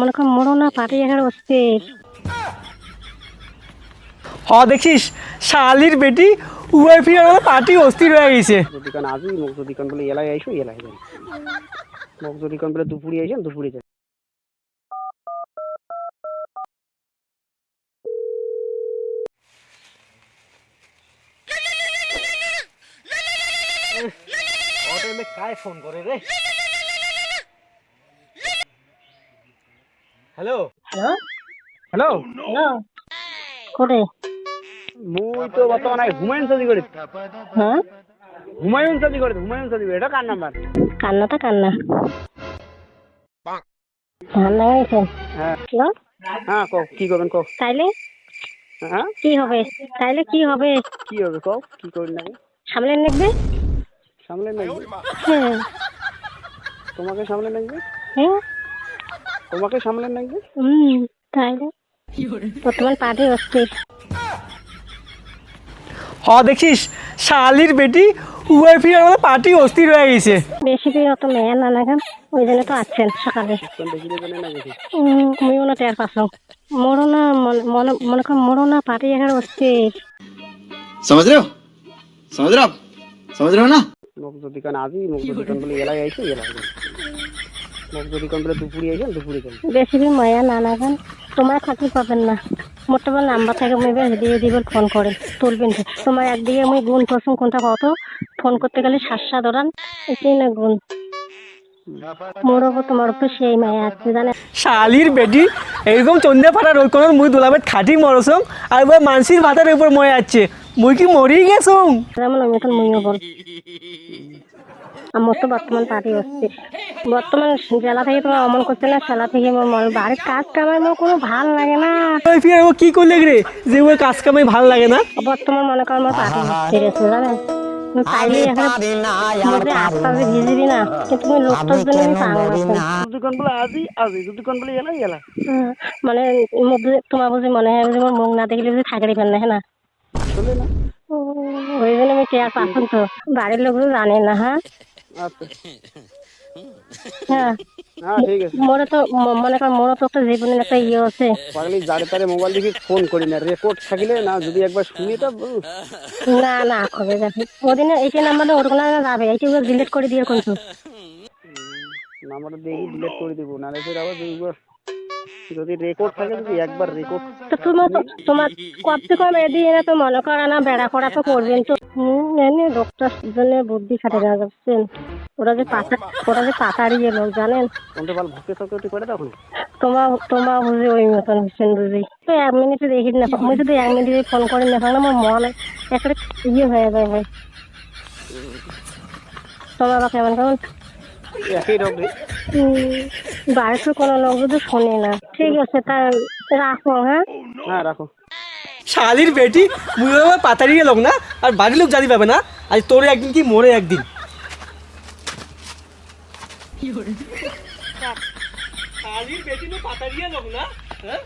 মনে কর মরনা পাটি এখন অস্থির হ দেখিস শালির বেটি উয়াইফি আর পার্টি অস্থির হয়ে গেছে। দোকান আসি মুখ দোকান বলে এলাই আইসো এলাই যাই মুখ দোকান বলে দুপুরে আইসেন দুপুরে যাই। অটো ফোন করে রে? হ্যালো হ্যালো হ্যালো করে মুই তো বর্তমানে হুমায়ুন সাদি করে হ্যাঁ? হুমায়ুন সাদি করে হুমায়ুন সাদি এটা কার নাম্বার? কান্না ধান লাগাইছেন হ্যাঁ। হ্যালো হ্যাঁ কও কি করবেন কও তাইলে? হ্যাঁ? কি হবে? তাইলে কি হবে? কি হবে কও কি করবেন নাকি সামলে নেবে? সামলে নাকি হ্যাঁ। তোমাকে সামলে নাকি হ্যাঁ। তোমাকে সামলে নাকি হুম তাই অস্থির। হ দেখিস শালির বেটি উয়াইফি আমাদের পার্টি অস্থির হয়ে গেছে। বেশি অত না ওই জন্য তো আছেন সকালে। না টের না মনে না পার্টি এখানে অস্থির। সমাজ সমাজ সমাজ না? কান আজি মুখ কান বলে এলাকায় আইছে যদি কান বলে দুপুরে আইসেন দুপুরে যাই বেশি দিন মায়া না না গান তোমার থাকি পাবেন না। মোট তোমার নাম্বার থেকে আমি এবার দিয়ে দিবেন ফোন করে। তুলবেন তো। তোমার একদিকে আমি গুণ করছুন কোনটা কত ফোন করতে গেলে সাতশা ধরান। এটাই না গুণ। তোমার উপর সেই মায়া আছে জানে শালির বেটি এরকম চন্দে ফাটার ওই কোনো মুই দোলাবের খাটি মরসম আর এবার মানসির ভাতার উপর মরে যাচ্ছে মুই কি মরি গেছুম? যেমন আমি এখন মুইও বল। আমার তো বর্তমান পার্টি হচ্ছে। বর্তমান জেলা থেকে তোমার অমন করছে না সেলা থেকে আমার মন বাড়ির কাজ কামাই আমার কোনো ভালো লাগে না। কি করলে রে? যে ওই কাজ কামাই ভালো লাগে না। বর্তমান মনে কর আমার পার্টি হচ্ছে জানেন তুমি পাইলে এখানে আস্তে আস্তে না। কিন্তু তুমি লোকটার জন্য আমি পাগল আছেন যদি কান বলে আসি আসি যদি কান বলে এলাই এলাই মানে মধ্যে তোমার বুঝি মনে হয় যে আমার মুখ না দেখলে বুঝি থাকড়ি ফেল না হ্যাঁ না? চলে না। উম, ওই জন্য আমি টেয়ার পাচ্ছেন তো? বাড়ির লোকগুলো জানে না হ্যাঁ? আচ্ছা। হ্যাঁ। হ্যাঁ ঠিক আছে। মোরে তো মনে কর মোরও তো একটা জীবনের একটা ইয়ে আছে। পাগলি যারে তারে মোবাইল দেখি ফোন করি না। রেকর্ড থাকলে না যদি একবার শুনি তো না না কবে যাবে ওদিনে এইটা নাম্বারটা ওর কোনো যাবে এইটা ডিলিট করে দিয়ে কোন নাম্বারটা দেখি ডিলিট করে দিব? না ফের আবার দেখব যদি রেকর্ড থাকে যদি একবার রেকর্ড তোমার তোমার কমসে কম এদিকে তো মনে করা না বেড়া করা তো করবেন তো। হুম এমনি লোকটার জন্য বুদ্ধি খাটে না যাচ্ছেন ওরা যে পাতা ওরা যে পাতাড়িয়ে লোক জানেন? কোনটা ভালো ভুকে সকে করে তখন তোমার তোমার বুঝি ওই মতন হচ্ছেন বুঝি। তো এক মিনিটে দেখি না আমি যদি এক মিনিটে ফোন করে না পারলে আমার মনে একটা ইয়ে হয়ে যাবে। তোমার বা কেমন কেমন? একই রকম বাড়িতে কোনো লোক যদি শোনে না। ঠিক আছে তা রাখো হ্যাঁ? হ্যাঁ রাখো। শালির বেটি মুই আমার পাতারিয়ে লোক না আর বাড়ির লোক জানি পাবে না আজ তোরে একদিন কি মরে একদিন। শালির বেটি পাতারিয়ে লোক না হ্যাঁ?